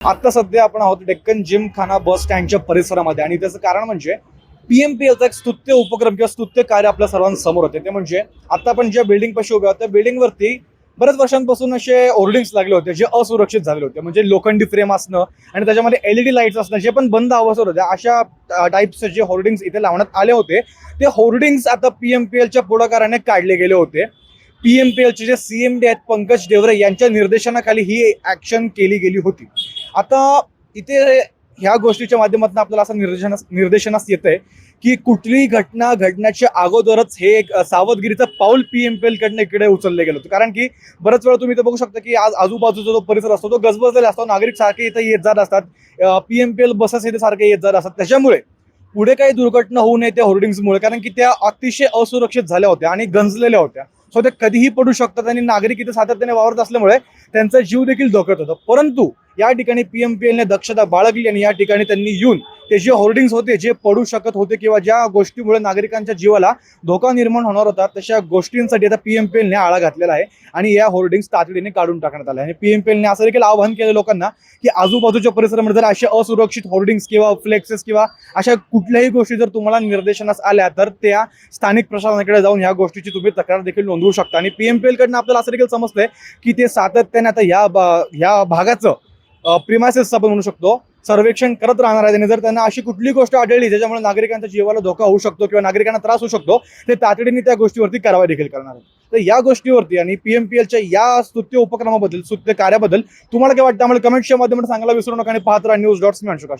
आता सध्या आपण आहोत डेक्कन जिम खाना बस स्टँडच्या परिसरामध्ये. आणि त्याचं कारण म्हणजे पीएमपीएलचा एक स्तुत्य उपक्रम किंवा स्तुत्य कार्य आपल्या सर्वांसमोर होते. ते म्हणजे आता आपण ज्या बिल्डिंग पाशी उभे आहोत त्या बिल्डिंगवरती बऱ्याच वर्षांपासून असे होर्डिंग्स लागले होते जे असुरक्षित झालेले होते. म्हणजे लोखंडी फ्रेम असणं आणि त्याच्यामध्ये एलईडी लाईट्स असणं जे पण बंद अवस्थेत होत्या अशा टाईपचे जे होर्डिंग्स इथे लावण्यात आले होते. ते होर्डिंग्स आता पीएमपीएलच्या पुढाकाराने काढले गेले होते. पीएमपीएलचे जे सीएमडी आहेत पंकज देवरे यांच्या निर्देशनाखाली ही ऍक्शन केली गेली होती. आता इथे ह्या गोष्टीच्या माध्यमातून आपल्याला असं निर्देशनास निर्देशनास येत आहे की कुठलीही घटना घडण्याच्या अगोदरच हे एक सावधगिरीचं पाऊल पी एम पी एलकडनं इकडे उचललं गेलं होतं. कारण की बऱ्याच वेळा तुम्ही इथं बघू शकता की आज आजूबाजूचा जो परिसर असतो तो गजबजलेला असतो. नागरिक सारखे इथं येत जात असतात. P M P L buses इथे सारखे येत जात असतात. त्याच्यामुळे पुढे काही दुर्घटना होऊ नये त्या होर्डिंग्समुळे कारण की त्या अतिशय असुरक्षित झाल्या होत्या आणि गंजलेल्या होत्या. सो त्या कधीही पडू शकतात आणि नागरिक इथे सातत्याने वावरत असल्यामुळे त्यांचा जीव देखील धोक्यात होता. परंतु या ठिकाणी पी एम पी एलने दक्षता बाळगली आणि या ठिकाणी त्यांनी येऊन ते जे होर्डिंग्स होते जे पडू शकत होते किंवा ज्या गोष्टीमुळे नागरिकांच्या जीवाला धोका निर्माण होणार होता तशा गोष्टींसाठी आता पी एम पी एलने आळा घातलेला आहे आणि या होर्डिंग्स तातडीने काढून टाकण्यात आल्या आणि पी एम पी एलने असं देखील आवाहन केलं लोकांना की आजूबाजूच्या परिसरामध्ये जर असे असुरक्षित होर्डिंग्स किंवा फ्लेक्सेस किंवा अशा कुठल्याही गोष्टी जर तुम्हाला निर्देशनास आल्या तर त्या स्थानिक प्रशासनाकडे जाऊन ह्या गोष्टीची तुम्ही तक्रार देखील नोंदवू शकता. आणि पी एम पी कडनं आपल्याला असं देखील समजतंय की ते सातत्याने आता या या भागाचं प्रिमासेस आपण म्हणू शकतो. सर्वेक्षण करत राहणार आहे आणि जर त्यांना अशी कुठली गोष्ट आढळली ज्याच्यामुळे नागरिकांच्या जीवाला धोका होऊ शकतो किंवा नागरिकांना त्रास होऊ शकतो ते तातडीने त्या गोष्टीवरती कारवाई देखील करणार आहे तर या गोष्टीवरती आणि पीएमपीएलच्या या स्तुत्य उपक्रमाबद्दल स्तुत्य कार्याबद्दल तुम्हाला काय वाटतं? आम्हाला कमेंटच्या माध्यमातून सांगायला विसरू नका आणि पाहत राहा न्यूज डॉट्स मी